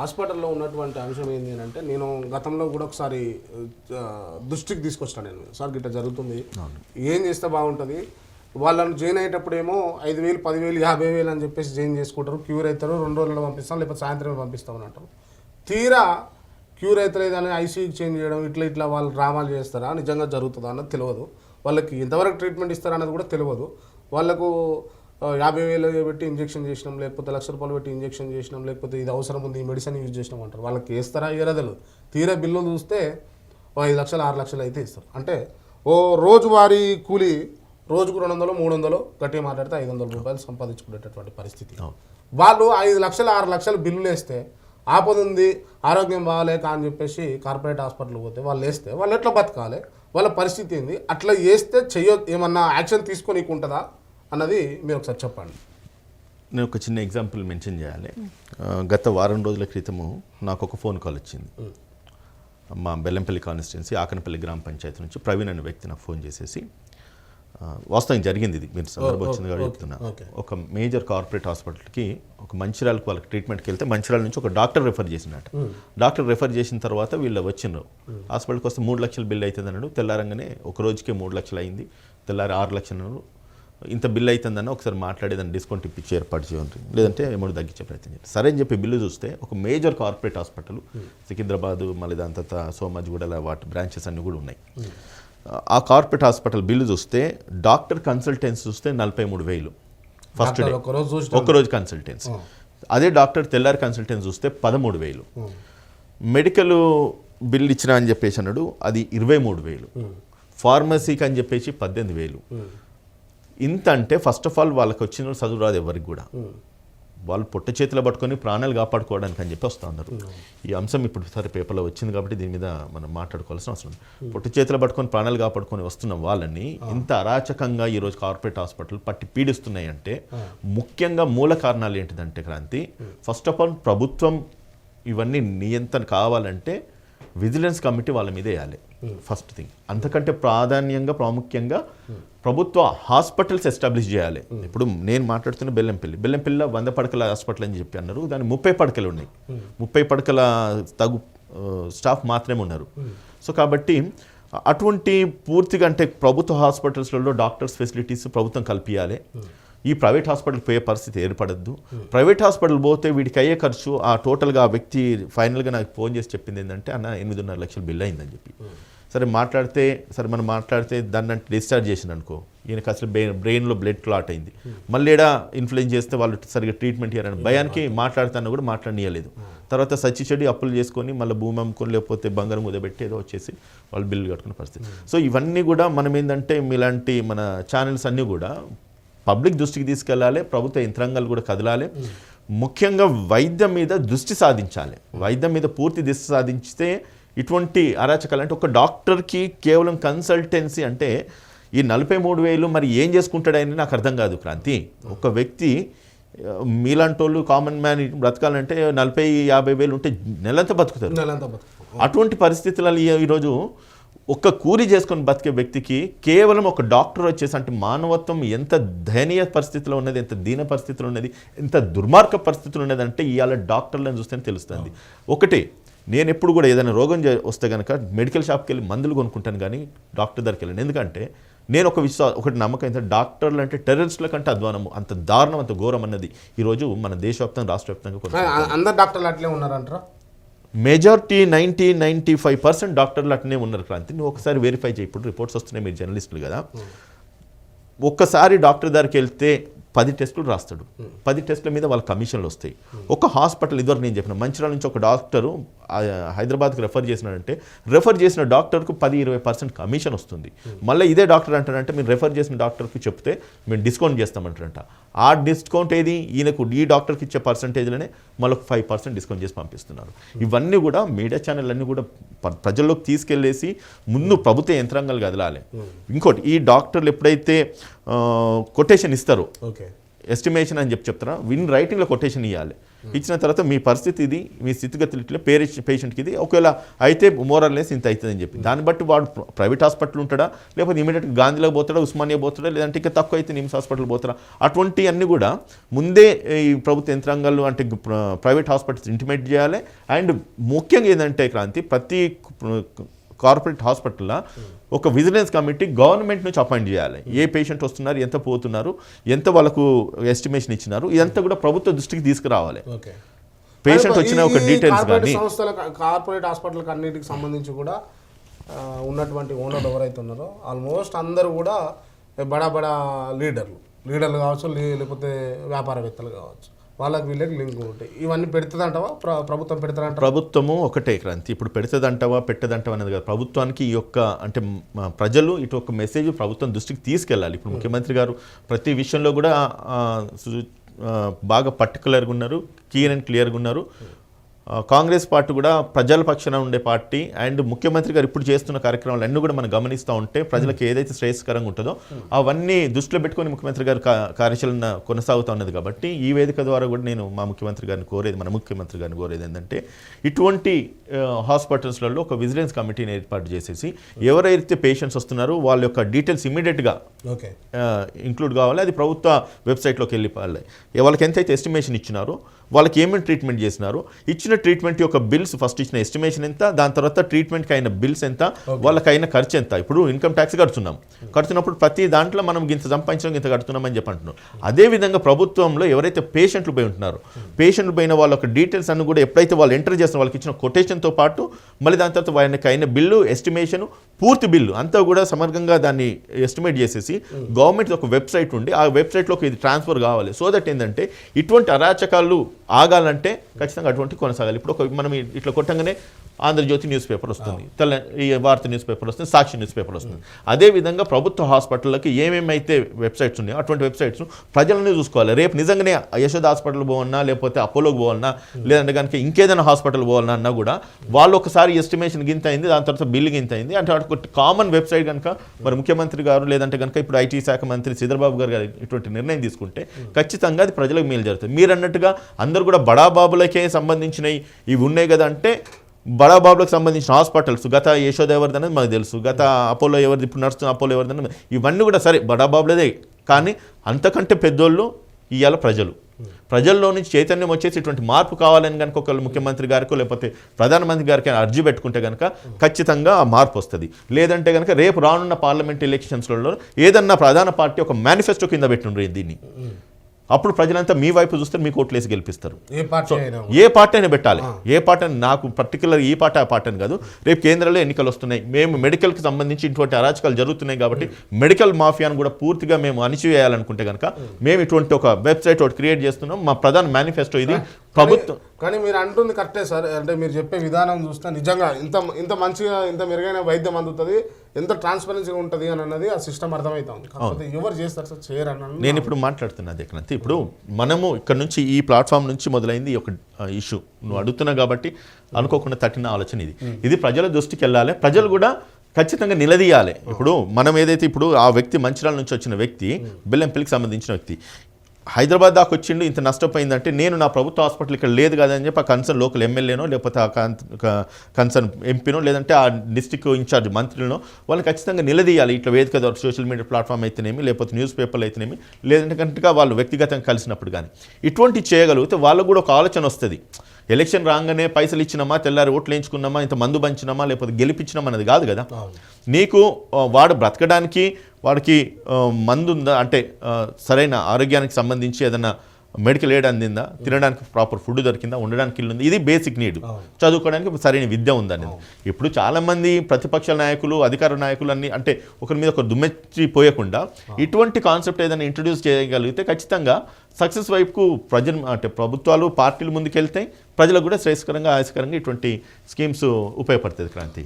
హాస్పిటల్లో ఉన్నటువంటి అంశం ఏంటి అని అంటే నేను గతంలో కూడా ఒకసారి దృష్టికి తీసుకొచ్చాను నేను. సార్ గిట్ట జరుగుతుంది. ఏం చేస్తే బాగుంటుంది? వాళ్ళని జాయిన్ అయ్యేటప్పుడేమో ఐదు వేలు పదివేలు యాభై వేలు అని చెప్పేసి జాయిన్ చేసుకుంటారు. క్యూర్ అవుతారు. రెండు రోజుల్లో పంపిస్తాం లేకపోతే సాయంత్రమే పంపిస్తామని అంటారు తీరా క్యూర్ అవుతలేదని ఐసీయూకి చేంజ్ చేయడం ఇట్లా ఇట్లా వాళ్ళు డ్రామాలు చేస్తారా? నిజంగా జరుగుతుందా అన్నది తెలియదు. వాళ్ళకి ఎంతవరకు ట్రీట్మెంట్ ఇస్తారా అన్నది కూడా తెలియదు. వాళ్ళకు యాభై వేలు పెట్టి ఇంజెక్షన్ చేసినాం లేకపోతే లక్ష రూపాయలు పెట్టి ఇంజెక్షన్ చేసినాం లేకపోతే ఇది అవసరం ఉంది ఈ మెడిసిన్ యూజ్ చేసినాం అంటారు. వాళ్ళకి వేస్తారా తెలియదు తీరా బిల్లు చూస్తే ఓ ఐదు లక్షలు ఆరు లక్షలు అయితే ఇస్తారు. అంటే ఓ రోజువారీ కూలి రోజుకు రెండు వందలు మూడు వందలు గట్టిగా మాట్లాడితే ఐదు వందల రూపాయలు సంపాదించుకునేటటువంటి పరిస్థితి. వాళ్ళు ఐదు లక్షలు ఆరు లక్షలు బిల్లులు వేస్తే ఆపద ఉంది ఆరోగ్యం బాగాలేక అని చెప్పేసి కార్పొరేట్ హాస్పిటల్ పోతే వాళ్ళు వేస్తే వాళ్ళు ఎట్లా బతకాలి? వాళ్ళ పరిస్థితి ఏంది? అట్లా వేస్తే చెయ్య ఏమన్నా యాక్షన్ తీసుకోనీకు ఉంటుందా? అన్నది మీరు ఒకసారి చెప్పండి. నేను ఒక చిన్న ఎగ్జాంపుల్ మెన్షన్ చేయాలి. గత వారం రోజుల క్రితము నాకు ఒక ఫోన్ కాల్ వచ్చింది. మా బెల్లంపల్లి కాన్స్టిట్యున్సీ ఆకనపల్లి గ్రామ పంచాయతీ నుంచి ప్రవీణ్ అనే వ్యక్తి నాకు ఫోన్ చేసేసి వాస్తవం జరిగింది ఇది. మీరు సందర్భం వచ్చింది కాబట్టి చెప్తున్నా. ఒక మేజర్ కార్పొరేట్ హాస్పిటల్కి ఒక మంచిర్యాలకు వాళ్ళకి ట్రీట్మెంట్కి వెళ్తే మంచిర్యాల నుంచి ఒక డాక్టర్ రెఫర్ చేసినట్ట డాక్టర్ రెఫర్ చేసిన తర్వాత వీళ్ళు వచ్చిండ్రు. హాస్పిటల్కి వస్తే మూడు లక్షలు బిల్ అవుతుంది అన్నాడు తెల్లారంగానే ఒక రోజుకే మూడు లక్షలు అయింది. తెల్లారి ఆరు లక్షలు ఇంత బిల్ అవుతుందని ఒకసారి మాట్లాడేదాన్ని డిస్కౌంట్ ఇప్పించి ఏర్పాటు చేయండి లేదంటే అమౌంట్ తగ్గించే ప్రయత్నం చేయండి. సరే అని చెప్పి బిల్లు చూస్తే ఒక మేజర్ కార్పొరేట్ హాస్పిటల్ సికింద్రాబాద్ మళ్ళీ దాని తర్వాత సోమాజిగూడ వాటి బ్రాంచెస్ అన్నీ కూడా ఉన్నాయి. ఆ కార్పొరేట్ హాస్పిటల్ బిల్లు చూస్తే డాక్టర్ కన్సల్టెన్సీ చూస్తే నలభై మూడు వేలు ఫస్ట్ డే. ఒకరోజు కన్సల్టెన్సీ. అదే డాక్టర్ తెల్లారి కన్సల్టెన్సీ చూస్తే పదమూడు వేలు. మెడికల్ బిల్ ఇచ్చిన అని చెప్పేసి అన్నాడు అది ఇరవై మూడు వేలు. ఫార్మసీకి అని చెప్పేసి పద్దెనిమిది వేలు. ఇంత అంటే ఫస్ట్ ఆఫ్ ఆల్ వాళ్ళకి వచ్చిన చదువు రాదు ఎవరికి కూడా. వాళ్ళు పొట్ట చేతిలో పట్టుకొని ప్రాణాలు కాపాడుకోవడానికి అని చెప్పి వస్తూ ఉన్నారు ఈ అంశం ఇప్పుడు సరే పేపర్లో వచ్చింది కాబట్టి దీని మీద మనం మాట్లాడుకోవాల్సిన అవసరం పొట్ట చేతిలో పట్టుకొని ప్రాణాలు కాపాడుకొని వస్తున్న వాళ్ళని ఇంత అరాచకంగా ఈరోజు కార్పొరేట్ హాస్పిటల్ పట్టి పీడిస్తున్నాయి అంటే ముఖ్యంగా మూల కారణాలు ఏంటిదంటే క్రాంతి ఫస్ట్ ఆఫ్ ఆల్ ప్రభుత్వం ఇవన్నీ నియంత్రణ కావాలంటే విజిలెన్స్ కమిటీ వాళ్ళ మీద వేయాలి. ఫస్ట్ థింగ్ అంతకంటే ప్రాధాన్యంగా ప్రాముఖ్యంగా ప్రభుత్వ హాస్పిటల్స్ ఎస్టాబ్లిష్ చేయాలి. ఇప్పుడు నేను మాట్లాడుతున్న బెల్లంపల్లి బెల్లంపల్లిలో వంద పడకల హాస్పిటల్ అని చెప్పి అన్నారు. దాని ముప్పై పడకలు ఉన్నాయి. ముప్పై పడకల తగు స్టాఫ్ మాత్రమే ఉన్నారు. సో కాబట్టి అటువంటి పూర్తిగా అంటే ప్రభుత్వ హాస్పిటల్స్లలో డాక్టర్స్ ఫెసిలిటీస్ ప్రభుత్వం కల్పించాలి ఈ ప్రైవేట్ హాస్పిటల్ పోయే పరిస్థితి ఏర్పడద్దు. ప్రైవేట్ హాస్పిటల్ పోతే వీడికి అయ్యే ఖర్చు ఆ టోటల్గా ఆ వ్యక్తి ఫైనల్గా నాకు ఫోన్ చేసి చెప్పింది ఏంటంటే అన్న ఎనిమిదిన్నర లక్షలు బిల్ అయిందని చెప్పి. సరే మాట్లాడితే సరే మనం మాట్లాడితే దాన్ని అంటే డిశ్చార్జ్ చేసిన అనుకో ఈయనకి అసలు బ్రెయిన్ బ్రెయిన్లో బ్లడ్ క్లాట్ అయింది. మళ్ళీ ఏడా ఇన్ఫ్లుయెన్స్ చేస్తే వాళ్ళు సరిగ్గా ట్రీట్మెంట్ ఇవ్వాలని భయానికి మాట్లాడుతాను కూడా మాట్లాడనీయలేదు. తర్వాత సచ్చి చెడు అప్పులు చేసుకొని మళ్ళీ భూమి అమ్ముకొని లేకపోతే బంగారం కుదబెట్టి ఏదో వచ్చేసి వాళ్ళు బిల్లు కట్టుకునే పరిస్థితి. సో ఇవన్నీ కూడా మనం ఏంటంటే మీలాంటి మన ఛానల్స్ అన్నీ కూడా పబ్లిక్ దృష్టికి తీసుకెళ్ళాలి ప్రభుత్వ యంత్రాంగాలు కూడా కదలాలి. ముఖ్యంగా వైద్యం మీద దృష్టి సాధించాలి. వైద్యం మీద పూర్తి దృష్టి సాధించితే ఇటువంటి అరాచకాలు అంటే ఒక డాక్టర్కి కేవలం కన్సల్టెన్సీ అంటే ఈ నలభై మూడు వేలు మరి ఏం చేసుకుంటాడని నాకు అర్థం కాదు క్రాంతి. ఒక వ్యక్తి మీలాంటి వాళ్ళు కామన్ మ్యాన్ బ్రతకాలంటే నలభై యాభై వేలు ఉంటే నెలంతా బతుకుతారు. అటువంటి పరిస్థితులలో ఈ- ఈరోజు ఒక్క కూలి చేసుకొని బతికే వ్యక్తికి కేవలం ఒక డాక్టర్ వచ్చేసి అంటే మానవత్వం ఎంత దయనీయ పరిస్థితిలో ఉన్నది ఎంత దీన పరిస్థితిలో ఉన్నది ఎంత దుర్మార్గ పరిస్థితిలో ఉన్నది అంటే ఇవాళ డాక్టర్లను చూస్తేనే తెలుస్తుంది. ఒకటి నేను ఎప్పుడు కూడా ఏదైనా రోగం వస్తే కనుక మెడికల్ షాప్కి వెళ్ళి మందులు కొనుక్కుంటాను కానీ డాక్టర్ దగ్గరికి వెళ్ళాను. ఎందుకంటే నేను ఒక విశ్వా ఒకటి నమ్మకం ఏంటంటే డాక్టర్లు అంటే టెర్రరిస్టుల కంటే అధ్వానము. అంత దారుణం అంత ఘోరం అన్నది ఈరోజు మన దేశవ్యాప్తంగా రాష్ట్ర వ్యాప్తంగా అందరు డాక్టర్లు అట్లే ఉన్నారంటారా? Majority ninety ninety five percent డాక్టర్లు అట్నే ఉన్నారు క్రాంతి. నువ్వు ఒకసారి వెరిఫై చేయి. ఇప్పుడు రిపోర్ట్స్ వస్తున్నాయి మీరు జర్నలిస్టులు కదా. ఒక్కసారి డాక్టర్ దగ్గరికి వెళ్తే పది టెస్టులు రాస్తాడు. పది టెస్టుల మీద వాళ్ళ కమిషన్లు వస్తాయి. ఒక హాస్పిటల్ ఇదివరకు నేను చెప్పిన మంచిర్యాల నుంచి ఒక డాక్టరు హైదరాబాద్కి రెఫర్ చేసినాడంటే రెఫర్ చేసిన డాక్టర్కు పది ఇరవై పర్సెంట్ కమిషన్ వస్తుంది. మళ్ళీ ఇదే డాక్టర్ అంటారంటే మీరు రెఫర్ చేసిన డాక్టర్కి చెప్తే మేము డిస్కౌంట్ చేస్తామంటారంట. ఆ డిస్కౌంట్ ఏది? ఈయనకు ఈ డాక్టర్కి ఇచ్చే పర్సంటేజ్లోనే మళ్ళీ ఫైవ్ పర్సెంట్ డిస్కౌంట్ చేసి పంపిస్తున్నారు. ఇవన్నీ కూడా మీడియా ఛానల్ అన్నీ కూడా ప్ర- ప్రజల్లోకి తీసుకెళ్ళేసి ముందు ప్రభుత్వ యంత్రాంగాలు కదలాలి. ఇంకోటి ఈ డాక్టర్లు ఎప్పుడైతే కొటేషన్ ఇస్తారో ఓకే. ఎస్టిమేషన్ అని చెప్పి చెప్తారా విన్ రైటింగ్లో కొటేషన్ ఇవ్వాలి ఇచ్చిన తర్వాత మీ పరిస్థితి ఇది మీ స్థితిగతులు ఇట్లా పేరెంట్ పేషెంట్కి ఇది ఒకవేళ అయితే మోరల్లెస్ ఇంత అవుతుందని చెప్పి. దాన్ని బట్టి వాడు ప్రైవేట్ హాస్పిటల్ ఉంటాడా? లేకపోతే ఇమీడియట్గా గాంధీలో పోతాడా? ఉస్మానియా పోతాడా? లేదంటే ఇంకా తక్కువ అయితే నిమ్స్ హాస్పిటల్ పోతారా అటువంటి అన్ని కూడా ముందే ఈ ప్రభుత్వ యంత్రాంగాలు అంటే ప్రైవేట్ హాస్పిటల్స్ ఇంటిమేట్ చేయాలి. అండ్ ముఖ్యంగా ఏంటంటే క్రాంతి ప్రతి కార్పొరేట్ హాస్పిటల్లో ఒక విజిలెన్స్ కమిటీ గవర్నమెంట్ నుంచి అపాయింట్ చేయాలి. ఏ పేషెంట్ వస్తున్నారు ఎంత పోతున్నారు ఎంత వాళ్ళకు ఎస్టిమేషన్ ఇచ్చినారు ఇదంతా కూడా ప్రభుత్వ దృష్టికి తీసుకురావాలి. ఓకే. పేషెంట్ వచ్చిన ఒక డీటెయిల్స్ కార్పొరేట్ కానీ సంస్థల కార్పొరేట్ హాస్పిటల్కి అన్నిటికి సంబంధించి కూడా ఉన్నటువంటి ఓనర్లు ఎవరైతే ఉన్నారో ఆల్మోస్ట్ అందరూ కూడా బడా బడా లీడర్లు. లీడర్లు కావచ్చు లేకపోతే వ్యాపారవేత్తలు కావచ్చు. వాళ్ళకి వీళ్ళకి లింక్ ఉంటాయి. ఇవన్నీ పెడుతుందంటవా? ప్రభుత్వం పెడతారంట ప్రభుత్వము ఒకటే క్రాంతి. ఇప్పుడు పెడుతుందంటావా పెట్టదంటవా అనేది కాదు. ప్రభుత్వానికి ఈ యొక్క అంటే ప్రజలు ఇటు ఒక మెసేజ్ ప్రభుత్వం దృష్టికి తీసుకెళ్ళాలి. ఇప్పుడు ముఖ్యమంత్రి గారు ప్రతి విషయంలో కూడా బాగా పర్టికులర్గా ఉన్నారు క్లియర్ అండ్ క్లియర్గా ఉన్నారు. కాంగ్రెస్ పార్టీ కూడా ప్రజల పక్షాన ఉండే పార్టీ అండ్ ముఖ్యమంత్రి గారు ఇప్పుడు చేస్తున్న కార్యక్రమాలు అన్నీ కూడా మనం గమనిస్తూ ఉంటే ప్రజలకు ఏదైతే శ్రేయస్కరంగా ఉంటుందో అవన్నీ దృష్టిలో పెట్టుకొని ముఖ్యమంత్రి గారు కార్యాచరణ కొనసాగుతూ ఉన్నది కాబట్టి ఈ వేదిక ద్వారా కూడా నేను మా ముఖ్యమంత్రి గారిని కోరేది మన ముఖ్యమంత్రి గారిని కోరేది ఏంటంటే ఇటువంటి హాస్పిటల్స్లలో ఒక విజిలెన్స్ కమిటీని ఏర్పాటు చేసేసి ఎవరైతే పేషెంట్స్ వస్తున్నారో వాళ్ళ యొక్క డీటెయిల్స్ ఇమీడియట్గా ఓకే. ఇంక్లూడ్ కావాలి. అది ప్రభుత్వ వెబ్సైట్లోకి వెళ్ళిపోవాలి. వాళ్ళకి ఎంతైతే ఎస్టిమేషన్ ఇచ్చినారో వాళ్ళకి ఏమేమి ట్రీట్మెంట్ చేసినారు ఇచ్చిన ట్రీట్మెంట్ యొక్క బిల్స్ ఫస్ట్ ఇచ్చిన ఎస్టిమేషన్ ఎంత దాని తర్వాత ట్రీట్మెంట్కి అయిన బిల్స్ ఎంత వాళ్ళకి అయిన ఖర్చు ఎంత. ఇప్పుడు ఇన్కమ్ ట్యాక్స్ కడుతున్నాం. కడుతున్నప్పుడు ప్రతి దాంట్లో మనం ఇంత సంపాదించడం ఇంత కడుతున్నాం అని చెప్పి అంటున్నాం అదేవిధంగా ప్రభుత్వంలో ఎవరైతే పేషెంట్లు పోయి ఉంటున్నారో పేషెంట్లు పోయిన వాళ్ళ డీటెయిల్స్ అన్ని కూడా ఎప్పుడైతే వాళ్ళు ఎంటర్ చేస్తున్న వాళ్ళకి ఇచ్చిన కొటేషన్తో పాటు మళ్ళీ దాని తర్వాత వాళ్ళకి అయిన బిల్లు ఎస్టిమేషన్ పూర్తి బిల్లు అంతా కూడా సమగ్రంగా దాన్ని ఎస్టిమేట్ చేసేసి గవర్నమెంట్ ఒక వెబ్సైట్ ఉండి ఆ వెబ్సైట్లోకి ఇది ట్రాన్స్ఫర్ కావాలి. సో దట్ ఏంటంటే ఇటువంటి అరాచకాలు ఆగాలంటే ఖచ్చితంగా అటువంటి కొనసాగాలి. ఇప్పుడు ఒక మనం ఇట్లా కొట్టంగానే ఆంధ్రజ్యోతి న్యూస్ పేపర్ వస్తుంది తెల్ల ఈ వార్త న్యూస్ పేపర్ వస్తుంది సాక్షి న్యూస్ పేపర్ వస్తుంది అదే విధంగా ప్రభుత్వ హాస్పిటళ్ళకి ఏమేమైతే వెబ్సైట్స్ ఉన్నాయో అటువంటి వెబ్సైట్స్ ప్రజలని చూసుకోవాలి. రేపు నిజంగానే యశోద హాస్పిటల్ పోవన్నా లేకపోతే అపోలోకి పోవాలన్నా లేదంటే కనుక ఇంకేదైనా హాస్పిటల్ పోవాలన్నా అన్నా కూడా వాళ్ళు ఒకసారి ఎస్టిమేషన్ గింత అయింది దాని తర్వాత బిల్లు గింత అయింది అంటే కామన్ వెబ్సైట్ కనుక మరి ముఖ్యమంత్రి గారు లేదంటే కనుక ఇప్పుడు ఐటీ శాఖ మంత్రి గారు గారు ఇటువంటి నిర్ణయం తీసుకుంటే ఖచ్చితంగా అది ప్రజలకు మేలు జరుగుతుంది. మీరు అన్నట్టుగా అందరూ కూడా బడాబాబులకే సంబంధించినవి ఇవి ఉన్నాయి కదా అంటే బడాబాబులకు సంబంధించిన హాస్పిటల్స్ గత యశోద ఎవరిది అనేది మనకు తెలుసు గత అపోలో ఎవరిది ఇప్పుడు నడుస్తున్న అపోలో ఎవరిది అనేది ఇవన్నీ కూడా సరే బడాబాబులదే కానీ అంతకంటే పెద్దోళ్ళు ఇవాళ ప్రజలు. ప్రజల్లో నుంచి చైతన్యం వచ్చేసి ఇటువంటి మార్పు కావాలని కనుక ఒకళ్ళు ముఖ్యమంత్రి గారికో లేకపోతే ప్రధానమంత్రి గారికి అర్జీ పెట్టుకుంటే కనుక ఖచ్చితంగా మార్పు వస్తుంది. లేదంటే కనుక రేపు రానున్న పార్లమెంట్ ఎలక్షన్స్లలో ఏదన్నా ప్రధాన పార్టీ ఒక మేనిఫెస్టో కింద పెట్టుండ్రు దీన్ని. అప్పుడు ప్రజలంతా మీ వైపు చూస్తే మీకు ఓట్లేసి గెలిపిస్తారు. ఏ పార్టీ అయినా పెట్టాలి. ఏ పార్టీ నాకు పర్టికులర్ ఈ పార్టీ ఆ పార్టీ అని కాదు. రేపు కేంద్రంలో ఎన్నికలు వస్తున్నాయి. మేము మెడికల్కి సంబంధించి ఇటువంటి అరాచకాలు జరుగుతున్నాయి కాబట్టి మెడికల్ మాఫియాను కూడా పూర్తిగా మేము అణిచివేయాలనుకుంటే కనుక మేము ఇటువంటి ఒక వెబ్సైట్ ఒకటి క్రియేట్ చేస్తున్నాం. మా ప్రధాన మేనిఫెస్టో ఇది. ప్రభుత్వం కానీ మీరు అంటుంది కరెక్టే సార్. అంటే మీరు చెప్పే విధానం చూస్తే నిజంగా ఇంత ఇంత మంచిగా ఇంత మెరుగైన వైద్యం అందుతుంది ఎంత ట్రాన్స్పరెన్సీగా ఉంటుంది అని అన్నది ఆ సిస్టమ్ అర్థమవుతుంది కాకపోతే ఎవరు చేస్తారు సార్? చేయరు అని నేను ఇప్పుడు మాట్లాడుతున్నా దగ్గర ఇప్పుడు మనము ఇక్కడ నుంచి ఈ ప్లాట్ఫామ్ నుంచి మొదలైంది ఒక ఇష్యూ నువ్వు అడుగుతున్నావు కాబట్టి అనుకోకుండా తట్టిన ఆలోచన ఇది. ఇది ప్రజల దృష్టికి వెళ్ళాలి. ప్రజలు కూడా ఖచ్చితంగా నిలదీయాలి. ఇప్పుడు మనం ఏదైతే ఇప్పుడు ఆ వ్యక్తి మంచిర్యాల నుంచి వచ్చిన వ్యక్తి బెల్లంపల్లికి సంబంధించిన వ్యక్తి హైదరాబాద్ దాకా వచ్చిండు ఇంత నష్టపోయిందంటే నేను నా ప్రభుత్వ హాస్పిటల్ ఇక్కడ లేదు కదా అని చెప్పి ఆ కన్సర్న్ లోకల్ ఎమ్మెల్యేనో లేకపోతే ఆ కన్సర్న్ ఎంపీనో లేదంటే ఆ డిస్టిక్ ఇన్ఛార్జ్ మంత్రులనో వాళ్ళని ఖచ్చితంగా నిలదీయాలి. ఇట్లా వేదిక ద్వారా సోషల్ మీడియా ప్లాట్ఫామ్ అయితేనేమి లేకపోతే న్యూస్ పేపర్లు అయితేనేమి లేదంటే కనుక వాళ్ళు వ్యక్తిగతంగా కలిసినప్పుడు కానీ. ఇటువంటి చేయగలిగితే వాళ్ళకు కూడా ఒక ఆలోచన వస్తుంది. ఎలక్షన్ రాగానే పైసలు ఇచ్చినామా తెల్లారి ఓట్లు వేయించుకున్నామా ఇంత మందు పంచినామా లేకపోతే గెలిపించినామా అనేది కాదు కదా. నీకు వాడు బ్రతకడానికి వాడికి మందు ఉందా అంటే సరైన ఆరోగ్యానికి సంబంధించి ఏదైనా మెడికల్ ఎయిడ్ అందిందా? తినడానికి ప్రాపర్ ఫుడ్ దొరికిందా? ఉండడానికి ఇల్లు ఉంది ఇది బేసిక్ నీడ్. చదువుకోవడానికి సరైన విద్య ఉందా అనేది. ఇప్పుడు చాలామంది ప్రతిపక్ష నాయకులు అధికార నాయకులు అన్ని అంటే ఒకరి మీద ఒకరు దుమ్మెచ్చి పోయకుండా ఇటువంటి కాన్సెప్ట్ ఏదైనా ఇంట్రడ్యూస్ చేయగలిగితే ఖచ్చితంగా సక్సెస్ వైపుకు ప్రజలు అంటే ప్రభుత్వాలు పార్టీలు ముందుకెళ్తాయి ప్రజలకు కూడా శ్రేయస్కరంగా ఆయాసకరంగా ఇటువంటి స్కీమ్స్ ఉపయోగపడుతుంది క్రాంతి.